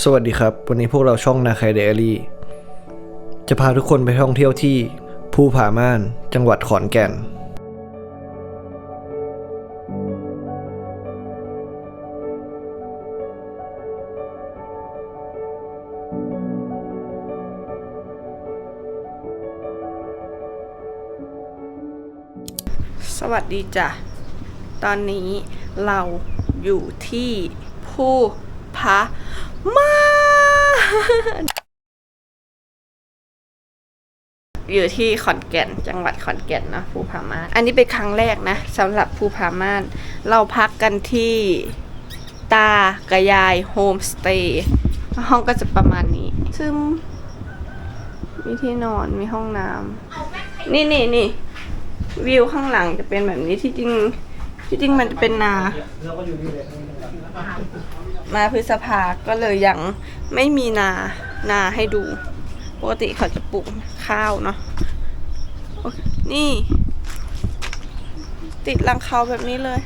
สวัสดีครับ วันนี้พวกเราช่องนาคายเดลี่จะพาทุกคนไปท่องเที่ยวที่ภูผาม่านจังหวัดขอนแก่น สวัสดีจ้ะ ตอนนี้เราอยู่ที่ผู้ พะมาศอยู่ที่ขอนแก่น จังหวัดขอนแก่นนะภูผาม่านอันนี้เป็นครั้งแรกนะสำหรับภูผาม่าน เราพักกันที่ตากระยายโฮมสเตย์ห้องก็จะประมาณนี้ ซึ่งมีที่นอนมีห้องน้ำนี่นี่นี่วิวข้างหลังจะเป็นแบบนี้ที่จริง ที่จริงมันจะเป็นนา มาพฤษภาก็เลยยังไม่มีนานาให้ดู ปกติเขาจะปลูกข้าวเนาะนี่ ติดหลังเขาแบบนี้เลย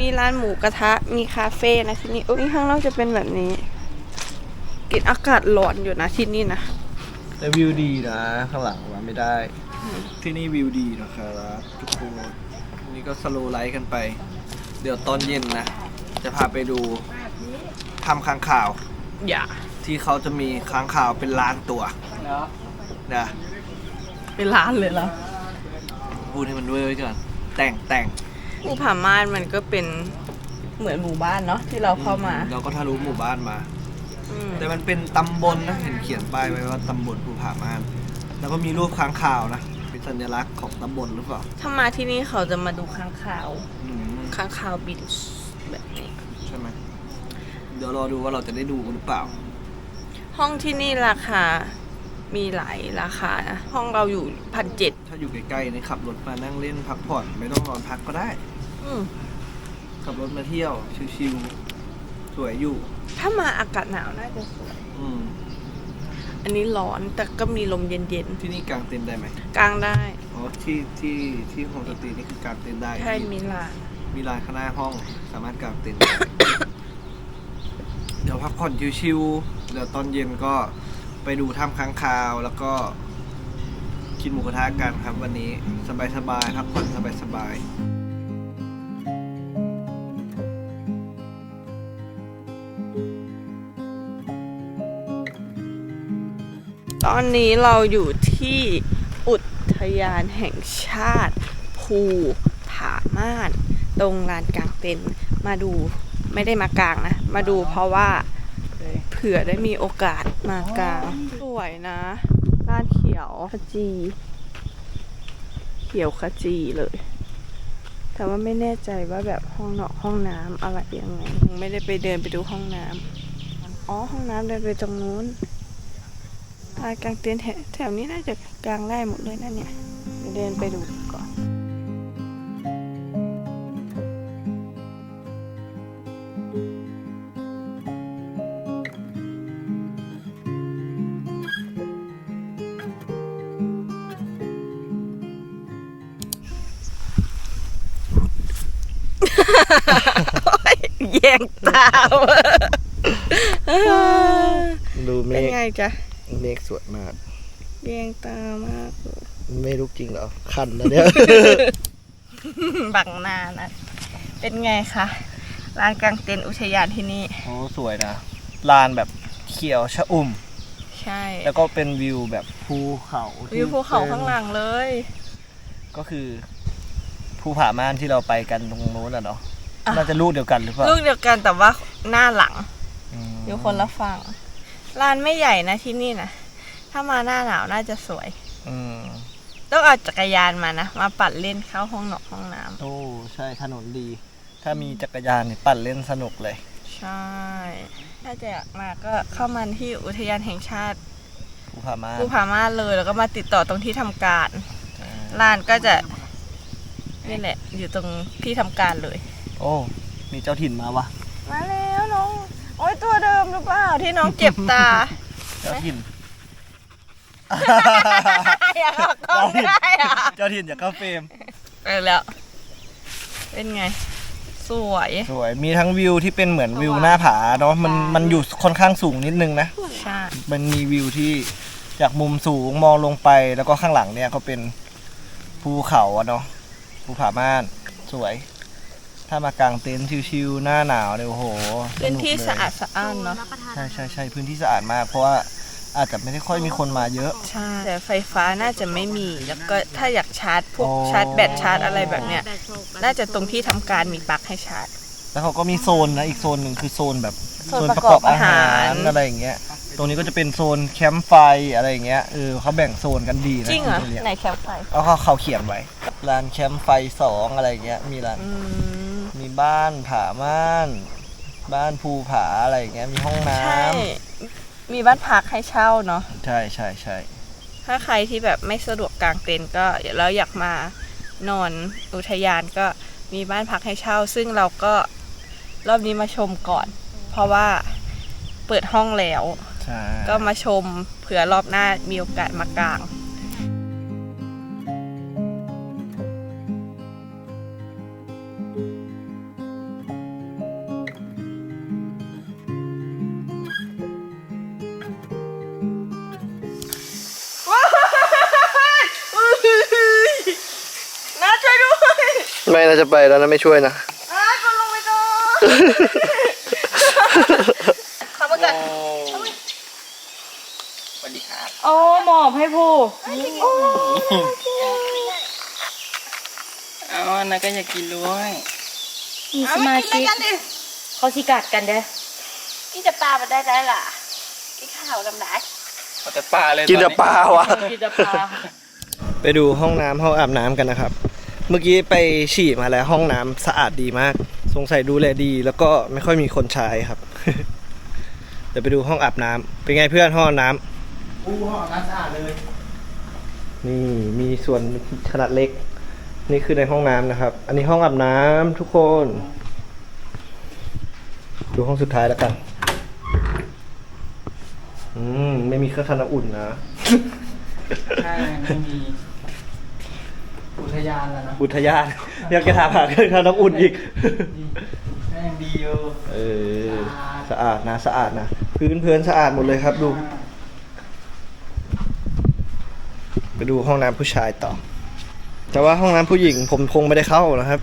มีร้านหมูกระทะ มีคาเฟ่นะที่นี่โอ้ยข้างนอกจะเป็นแบบนี้ กินอากาศร้อนอยู่นะที่นี่นะแต่วิวดีนะ ข้างหลังมาไม่ได้ ที่นี่วิวดีนะครับทุกคน นี่ก็สโลว์ไลฟ์กันไป เดี๋ยวตอนเย็นนะ จะพาไปดูทำค้างข่าว อย่าที่เขาจะมีค้างข่าวเป็นล้านตัวนะเป็นร้านเลยเหรอพูดให้มันด้วยไว้ก่อน แต่งแต่งภูผาม่านมันก็เป็นเหมือนหมู่บ้านเนาะที่เราเข้ามาเราก็ทะลุหมู่บ้านมา อืมแต่มันเป็นตำบลนะเห็นเขียนป้ายไว้ว่าตำบลภูผาม่าน แล้วก็มีรูปค้างข่าวนะ เป็นสัญลักษณ์ของตำบลหรือเปล่าถ้ามาที่นี่เขาจะมาดูค้างคาวอืมค้างคาวบินแบบนี้ ใช่ไหมเดี๋ยวรอดูว่าเราจะได้ดูหรือเปล่า ห้องที่นี่ราคามีหลายราคานะห้องเราอยู่พันเจ็ดถ้าอยู่ใกล้ๆนี่ขับรถมานั่งเล่นพักผ่อนไม่ต้องนอนพักก็ได้ ขับรถมาเที่ยวชิวๆสวยอยู่ ถ้ามาอากาศหนาวน่าจะสวย อืม อันนี้ร้อนแต่ก็มีลมเย็นที่นี่กางเต็นท์ได้ไหมๆ กลางได้ อ๋อที่ที่ที่โฮมสเตย์นี่คือกางเต็นท์ได้ใช่มีลานมีลานข้างหน้าห้องสามารถกางเต็นท์ได้ เดี๋ยวพักผ่อนชิวๆเดี๋ยวตอนเย็นก็ไปดูถ้ำค้างคาวแล้วก็กินหมูกระทะกันครับวันนี้สบายๆพักผ่อนสบายๆ ตอนนี้เราอยู่ที่อุทยานแห่งชาติ ภูผาม่าน ตรงลานกลางเต็นท์มาดูไม่ได้มากลางนะ มาดูเพราะว่าเผื่อได้มีโอกาสมากลาง สวยนะลานเขียวขจี เขียวขจีเลย แต่ว่าไม่แน่ใจว่าแบบห้องนอกห้องน้ำอะไรยังไงยังไม่ได้ไปเดินไปดูห้องน้ำอ๋อห้องน้ำเดินไปตรงนู้น ลานกลางเต็นท์แถแถวนี้น่าจะกลางได้หมดเลยนะเนี่ยเดี๋ยวเดินไปดูก่อนแย่งตาเว้ยดูเมเป็นฆไงจ๊ะ เมฆสวยมากแย่งตามากเลยไม่รู้จริงเหรอ คันแล้วเนี่ย บังหน้านะ เป็นไงคะลานกลางเต็นท์อุทยานที่นี่ โอ้สวยนะลานแบบเขียวชะอุ่ม ใช่แล้วก็เป็นวิวแบบภูเขาที่วิวภูเขาข้างหลังเลย ก็คือภูผาม่านที่เราไปกันตรงโน้นอะเนาะอะน่าจะลูกเดียวกันหรือเปล่าลูกเดียวกันแต่ว่าหน้าหลังอืมอยู่คนละฝั่ง ลานไม่ใหญ่นะที่นี่นะ ถ้ามาหน้าหนาวน่าจะสวย อืมต้องเอาจักรยานมานะ มาปั่นเล่นเข้าห้องนอกห้องน้ำโอ้ใช่ถนนดี ถ้ามีจักรยานนี่ปั่นเล่นสนุกเลยใช่ ถ้าจะอยากมาก็เข้ามาที่อุทยานแห่งชาติภูผาม่านภูผาม่านเลย แล้วก็มาติดต่อตรงที่ทำการ อ่าลานก็จะนี่แหละ อยู่ตรงที่ทำการเลย โอ้ มีเจ้าถิ่นมาวะ มาแล้วน้อง โอ้ยตัวเดิมหรือเปล่าที่น้องเจ็บตา เจ้าถิ่น อยากออกกล้องได้อะเจ้าถิ่นอย่าเข้าเฟรม เออแล้ว เป็นไงสสวย สวย มีทั้งวิวที่เป็นเหมือนวิวหน้าผาเนาะ มัน มันอยู่ค่อนข้างสูงนิดนึงนะ ใช่ มันมีวิวที่จากมุมสูงมองลงไป แล้วก็ข้างหลังเนี่ยก็เป็นภูเขาอะเนาะ ภูผาม่าน สวย ถ้ามากางเต็นท์ชิวๆหน้าหนาวเนี่ยโอ้โหเป็นที่นุกเลยสะอาดสะอ้านเนาะใช่ใช่ใช่พื้นที่สะอาดมาก เพราะว่าอาจจะไม่ได้ค่อยมีคนมาเยอะ ใช่ แต่ไฟฟ้าน่าจะไม่มี แล้วก็ถ้าอยากชาร์จพวกอ๋อชาร์จแบตชาร์จอะไรแบบเนี้ย น่าจะตรงที่ทำการมีปลั๊กให้ชาร์จ แล้วเขาก็มีโซนนะอีกโซนหนึ่งคือโซนแบบโซนประกอบอาหารอะไรอย่างเงี้ย ตรงนี้ก็จะเป็นโซนแคมป์ไฟอะไรอย่างเงี้ย เออเขาแบ่งโซนกันดีนะจริงเหรอที่นี่ยไหนแคมป์ไฟแล้วเขาเขาเขียนไว้ ร้านแคมป์ไฟสองอะไรอย่างเงี้ย มีร้านอืมมี บ้านผาม่าน บ้านภูผาอะไรอย่างเงี้ยมีห้องน้ใช่ มีบ้านพักให้เช่าเนาะำใช่ใช่ใช่ถ้าใครที่แบบไม่สะดวกกางเต็นท์ก็แล้วอยากมานอนอุทยานก็มีบ้านพักให้เช่า ซึ่งเราก็รอบนี้มาชมก่อน เพราะว่าเปิดห้องแล้ว ใช่ ก็มาชมเผื่อรอบหน้ามีโอกาสมากาง ไม่น่าจะไปแล้วนะไม่ช่วยนะอ้าก็ลงไปก่อนเข้ามากันสวัสดีครับโอ้หมอบให้ผู้เอาอันนั้นก็อยากกินด้วยมีสมาชิกเขาสิกัดกันเด้อกินจะปลามาได้ได้ล่ะกินข้าวดำได้เอาแต่ปลาเลยกินแต่ปลาวะ กินแต่ปลา ไปดูห้องน้ำห้องอาบน้ำกันนะครับ เมื่อกี้ไปฉี่มาแล้วห้องน้ำสะอาดดีมาก สงสัยดูแลดี แล้วก็ไม่ค่อยมีคนใช้ครับ เดี๋ยวไปดูห้องอาบน้ำเป็นไงเพื่อนห้องอาบน้ำอู้ห้องน้ำสะอาดเลยนี่มีส่วนขนาดเล็ก นี่คือในห้องน้ำนะครับ อันนี้ห้องอาบน้ำทุกคน ดูห้องสุดท้ายแล้วกัน อืมไม่มีเครื่องทำน้ำอุ่นนะ ใช่ไม่มีอุ ทยานแล้วนะอุทยานอยากจะถามหาเครื่องทำน้ำอุ่นอีก แม่งดีอยู่เออ สะอาดนะสะอาดนะ พื้นเพื้นสะอาดหมดเลยครับดู ไปดูห้องน้ำผู้ชายต่อ แต่ว่าห้องน้ำผู้หญิงผมคงไม่ได้เข้านะครับ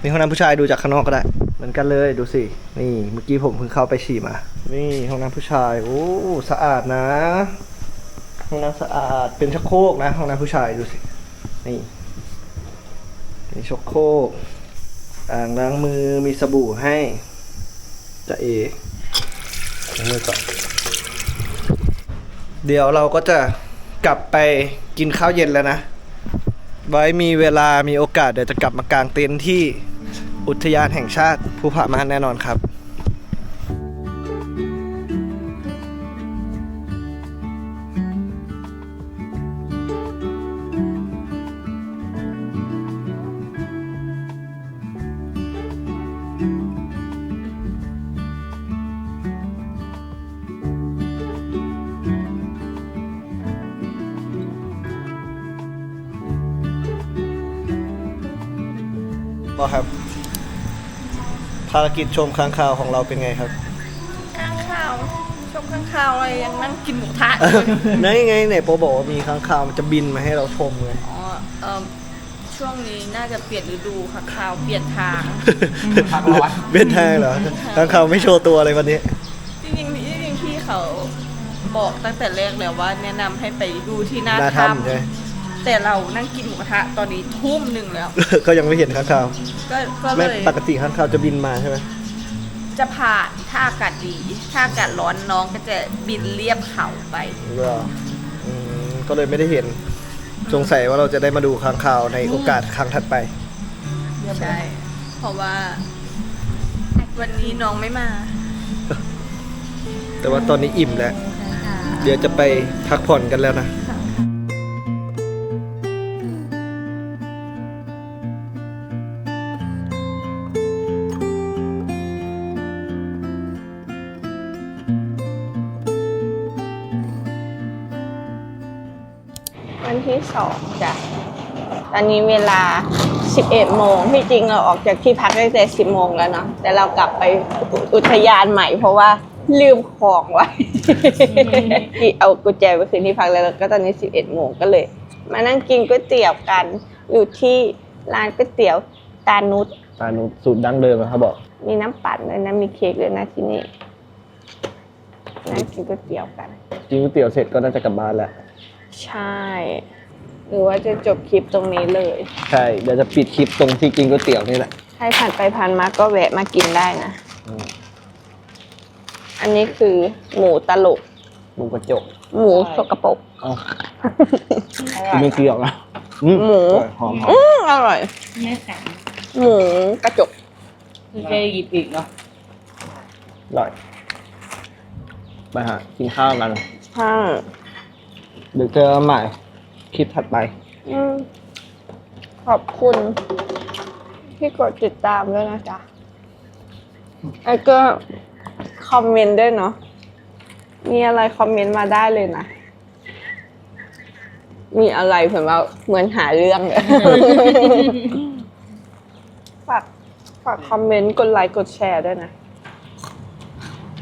นี่ห้องน้ำผู้ชายดูจากข้างนอกก็ได้ เหมือนกันเลยดูสิ นี่เมื่อกี้ผมเพิ่งเข้าไปฉี่มา นี่ห้องน้ำผู้ชาย โอ้สะอาดนะ ห้องน้ำสะอาดเป็นชักโครกนะ ห้องน้ำผู้ชายดูสิ นี่ มีชักโครกอ่างล้างมือมีสบู่ให้จะเอล้างมือก่อนเดี๋ยวเราก็จะกลับไปกินข้าวเย็นแล้วนะ ไว้มีเวลามีโอกาสเดี๋ยวจะกลับมากางเต็นท์ที่อุทยานแห่งชาติภูผาม่านแน่นอนครับ อครับ ภารกิจชมค้างคาวของเราเป็นไงครับ ข้างข้าวชมข้างข้าวอะไรยังนั่งกินหมูทะนั่นไงไหนโปรบอกว่ามีค้างคาวมันจะบินมาให้เราชมไง อ๋อเออช่วงนี้น่าจะเปลี่ยนฤดูค่ะข้าวเปลี่ยนทางพักร้อนเบนทางเหรอค้างคาวไม่โชว์ตัวเลยวันนี้ จริงๆจริงๆพี่เขาบอกตั้งแต่แรกแล้วว่า แนะนำให้ไปดูที่หน้าหน้าถ้ถ้ำใช่ไหมำ แต่เรานั่งกินหมูกระทะตอนนี้ทุ่มหนึ่งแล้ว ก็ยังไม่เห็นค้างคาวก็ก็เลไม่ยปกติค้างคาวจะบินมาใช่ไหมจะผ่านถ้าอากาศดี ถ้าอากาศร้อนน้องก็จะบินเลียบเขาไป ก็อืมก็เลยไม่ได้เห็น สงสัยว่าเราจะได้มาดูค้างคาวในโอกาสครั้งถัดไป ใช่ เพราะว่า วันนี้น้องไม่มา แต่ว่าตอนนี้อิ่มแล้ว เดี๋ยวจะไปพักผ่อนกันแล้วนะ วันที่สองจ้ะ ตอนนี้เวลา 11 โมงที่จริงเราออกจากที่พักตั้งแต่ 10 โมงแล้วเนาะ แต่เรากลับไปอุทยานใหม่เพราะว่าลืมของไว้ ที่เอากุญแจไปคืนที่พักแล้วแล้วก็ตอนนี้ 11 โมงก็เลย มานั่งกินก๋วยเตี๋ยวกัน อยู่ที่ร้านก๋วยเตี๋ยวตานุชตานุสูตรดั้งเดิมอะเขาบอก มีน้ำปั่นด้วยนะ มีเค้กด้วยนะที่นี่นั่งกินก๋วยเตี๋ยวกัน กินก๋วยเตี๋ยวเสร็จก็น่าจะกลับบ้านแล้ว ใช่ หรือว่าจะจบคลิปตรงนี้เลย ใช่เดี๋ยวจะปิดคลิปตรงที่กินก๋วยเตี๋ยวนี่แหละใครผ่านไปผ่านมาก็แวะมากินได้นะ อืมอันนี้คือหมูตลก หมูกระจกหมูสกปรก เอ้ากินไม่เกี่ยวนะอืหมูหอมหอมอืมอร่อย ไม่แข็งหมูกระจก คือแกหยิบอีกเนาะอร่อยไปฮะกินข้าวกัน ใช่ เดี๋ยวเจอกันใหม่ คลิปถัดไป อืมขอบคุณที่กดติดตามด้วยนะจ๊ะแล้วก็คอมเมนต์ด้วยเนาะ มีอะไรคอมเมนต์มาได้เลยนะ มีอะไรเหมือนว่าเหมือนหาเรื่องเลย ฝากฝากคอมเมนต์กดไลค์กดแชร์ด้วยนะ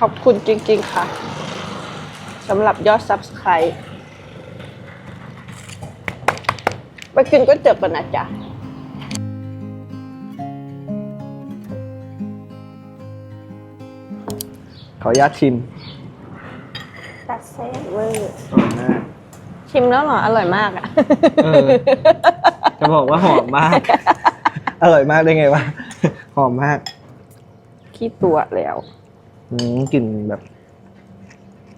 ขอบคุณจริงๆค่ะสำหรับยอด Subscribe ไปกินก๋วยเตี๋ยวกันนะจ๊ะขออนุญาตชิมตัดเส้นเวอร์นะชิมแล้วเหรออร่อยมากอะเออจะบอกว่าหอมมาก อร่อยมากได้ไงวะ หอมมาก ขี้ตัวแล้ว อืมกลิ่นแบบ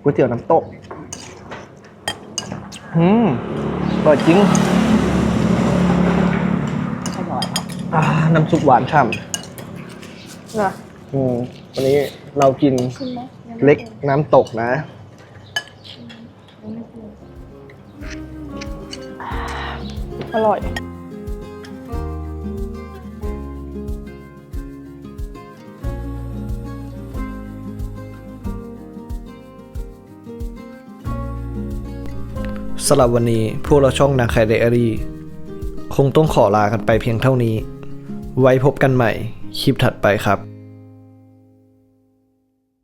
ก๋วยเตี๋ยวน้ำตก อืมอร่อยจริง อร่ อยอ่าน้ำซุปหวานฉ่เหรอำอืมวันนี้เรากินเล็กน้ำตกนะอร่อย สำหรับวันนี้พวกเราช่องนางไข่เดอารี่ คงต้องขอลากันไปเพียงเท่านี้ ไว้พบกันใหม่คลิปถัดไปครับ